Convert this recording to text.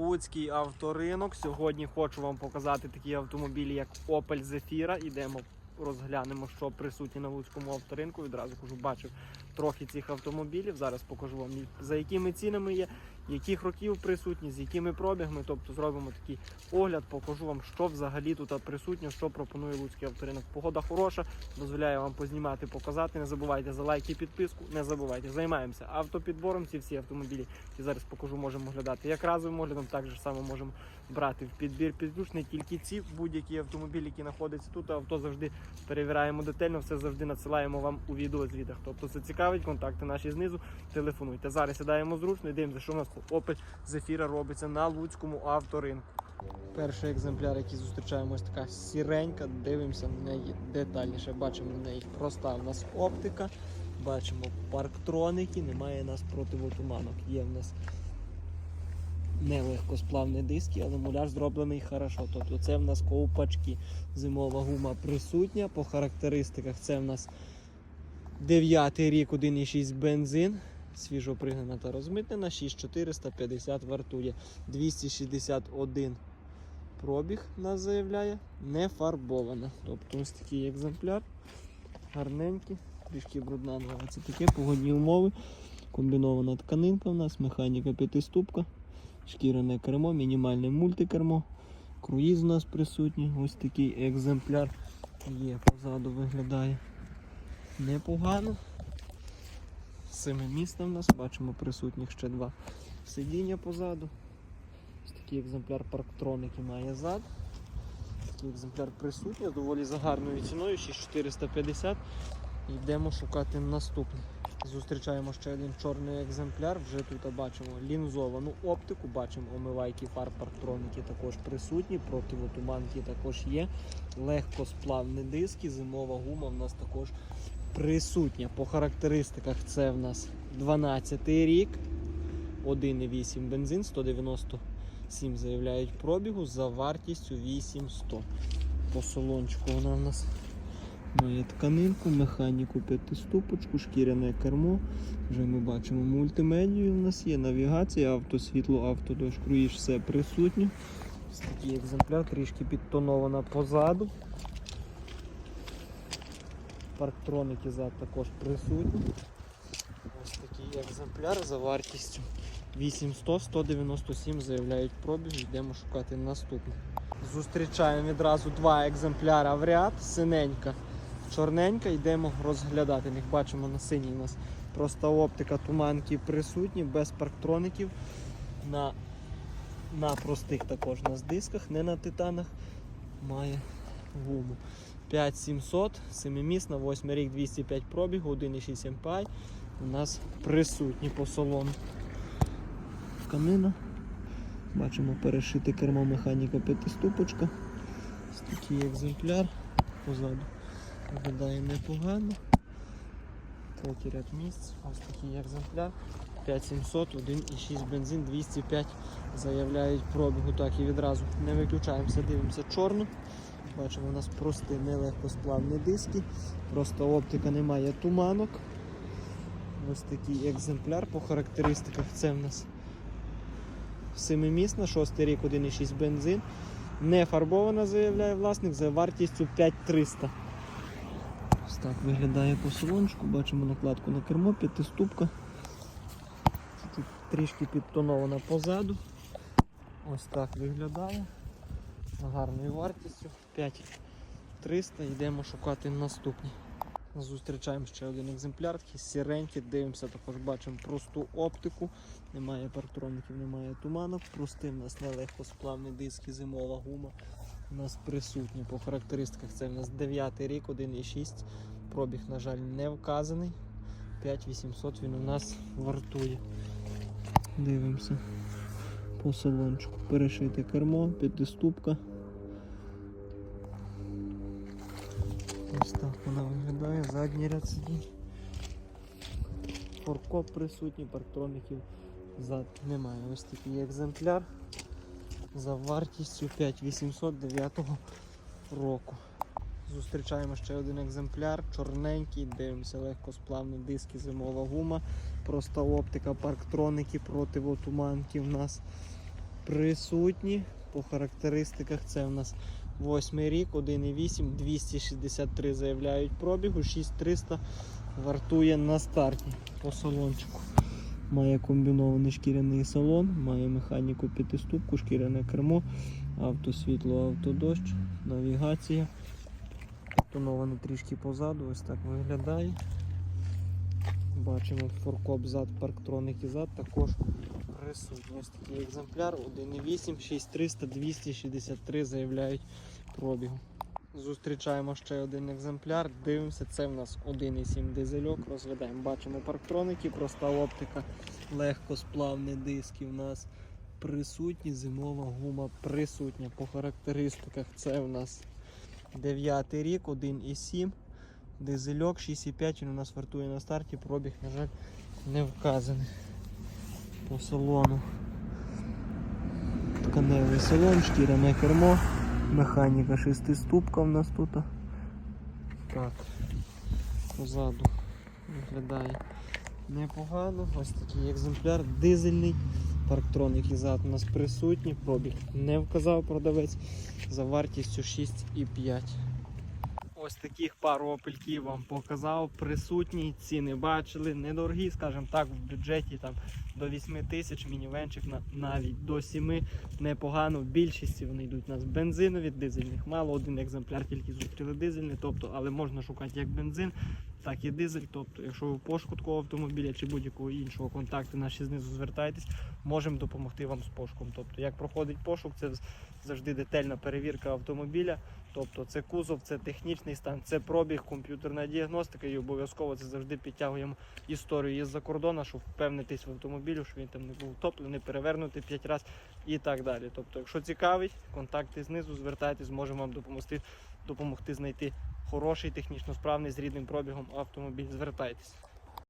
Луцький авторинок. Сьогодні хочу вам показати такі автомобілі, як Opel Zafira. Ідемо розглянемо, що присутні на Луцькому авторинку. Відразу кажу, бачив трохи цих автомобілів. Зараз покажу вам за якими цінами є, яких років присутні, з якими пробігами. Тобто зробимо такий огляд, покажу вам, що взагалі тут присутнє, що пропонує Луцький авторинок. Погода хороша, дозволяє вам познімати, показати. Не забувайте за лайк і підписку. Не забувайте, займаємося автопідбором. Ці всі автомобілі, які зараз покажу, можемо оглядати як разовим оглядом, так же само можемо брати в підбір під ключ. Не тільки ці будь-які автомобілі, які знаходяться тут. Авто завжди перевіряємо детально, все завжди надсилаємо вам у відеозвітах. Тобто це цікавить, контакти наші знизу. Телефонуйте. Зараз сідаємо зручно дивимося, що у нас Opel Zafira робиться на Луцькому авторинку. Перший екземпляр, який зустрічаємо, ось така сіренька. Дивимося на неї детальніше. Бачимо на неї проста у нас оптика. Бачимо парктроники, немає нас противотуманок. Є в нас нелегкосплавні диски, але муляж зроблений хорошо. Тобто це в нас ковпачки. Зимова гума присутня. По характеристиках це в нас 9 рік, 1,6 бензин. Свіжо пригнана та розмитнена, 6450 вартує, 261 пробіг нас заявляє, не фарбована. Тобто ось такий екземпляр, гарненький, трішки брудна нога. Це таке погодні умови. Комбінована тканинка у нас, механіка п'ятиступка, шкіряне кермо, мінімальне мультикермо, круїз у нас присутній. Ось такий екземпляр є, позаду виглядає непогано. Семимісне в нас, бачимо присутніх ще два сидіння позаду. Ось такий екземпляр парктроники має зад. Такий екземпляр присутній, доволі за гарною ціною, 6450. Йдемо шукати наступний. Зустрічаємо ще один чорний екземпляр. Вже тут бачимо лінзовану оптику, бачимо омивайки фар парктроники також присутні, противотуманки також є. Легкосплавні диски, зимова гума в нас також присутня. По характеристиках це в нас 12 рік, 1,8 бензин, 197 заявляють пробігу за вартістю 8100. По салончику вона в нас має тканинку, механіку п'ятиступочку, шкіряне кермо. Вже ми бачимо мультимедію. У нас є навігація, автосвітло, автодощ, круїж, все присутнє. Ось такий екземпляр, трішки підтонована позаду. Парктроники зад також присутні. Ось такий екземпляр за вартістю 800 197 заявляють пробіг. Йдемо шукати наступний. Зустрічаємо відразу два екземпляра в ряд. Синенька, чорненька. Йдемо розглядати. Їх бачимо на синій у нас просто оптика, туманки присутні, без парктроників. На, на простих також на дисках, не на титанах. Має гуму. 5700, 7-місна, 8 рік 205 пробігу, 1,6 MPI. У нас присутні по салону. Тканина. Бачимо перешите кермо механіка п'ятиступочка. Ось такий екземпляр позаду. Виглядає непогано. Третій ряд місць. Ось такий екземпляр. 5700, 1,6 бензин, 205 заявляють пробігу. Так і відразу не виключаємося, дивимося чорну. Бачимо, у нас прості нелегкосплавні диски, просто оптика немає туманок. Ось такий екземпляр по характеристиках. Це в нас семимісна, 6 рік, 1,6 бензин. Не фарбована, заявляє власник, за вартістю 5300. Ось так виглядає по салончику. Бачимо накладку на кермо, п'ятиступка. Трішки підтонована позаду. Ось так виглядає. Гарною вартістю 5300. Йдемо шукати наступні. Зустрічаємо ще один екземпляр, такий сіренький, дивимося, також бачимо просту оптику. Немає парктроників, немає туманок. Простий у нас нелегкосплавні диски, зимова гума. У нас присутня по характеристиках. Це у нас 9 рік, 1,6. Пробіг, на жаль, не вказаний. 5800 він у нас вартує. Дивимося по салончику. Перешите кермо, п'ятиступка. Ось так вона виглядає, задній ряд сидінь. Форкоп присутній, парктроників зад немає. Ось такий екземпляр за вартістю 5809 року. Зустрічаємо ще один екземпляр, чорненький, дивимося легкосплавні диски, зимова гума, проста оптика, парктроники, противотуманки в нас. присутні. По характеристиках це у нас 8 рік, 1,8, 263 заявляють пробігу, 6300 вартує на старті по салончику. Має комбінований шкіряний салон, має механіку п'ятиступку, шкіряне кермо, автосвітло, автодощ, навігація. Тоновано трішки позаду, ось так виглядає. Бачимо форкоп зад, парктроник зад також присутній. Ось такий екземпляр 1,8, 6300, 263 заявляють пробігу. Зустрічаємо ще один екземпляр. Дивимося, це в нас 1,7 дизельок. Розведемо. Бачимо парктроники, проста оптика, легкосплавні диски в нас присутні, зимова гума присутня. По характеристиках це в нас 9 рік, 1,7. Дизельок 6,5 він у нас вартує на старті, пробіг, на жаль, не вказаний по салону. Тканевий салон, шкіряне кермо, механіка шестиступка у нас тут. Так, позаду виглядає непогано. Ось такий екземпляр дизельний. Парктроник і зад у нас присутні, пробіг не вказав продавець за вартістю 6,5. Ось таких пару опельків вам показав. Присутні, ціни бачили, недорогі, скажімо так, в бюджеті там до 8 тисяч, мінівенчик на, навіть до 7 непогано. В більшості вони йдуть у нас бензинові, дизельних мало. Один екземпляр тільки зустріли дизельний, тобто, але можна шукати як бензин, так і дизель. Тобто, якщо ви пошуку такого автомобіля чи будь-якого іншого контакту, наші знизу звертайтесь, можемо допомогти вам з пошуком. Тобто, як проходить пошук, це завжди детальна перевірка автомобіля. Тобто це кузов, це технічний стан, це пробіг, комп'ютерна діагностика і обов'язково це завжди підтягуємо історію із-за кордону, щоб впевнитись в автомобілі, що він там не був топлений, перевернутий 5 разів і так далі. Тобто, якщо цікавить, контакти знизу, звертайтесь, зможемо вам допомогти, допомогти знайти хороший, технічно справний з рідним пробігом автомобіль. Звертайтесь.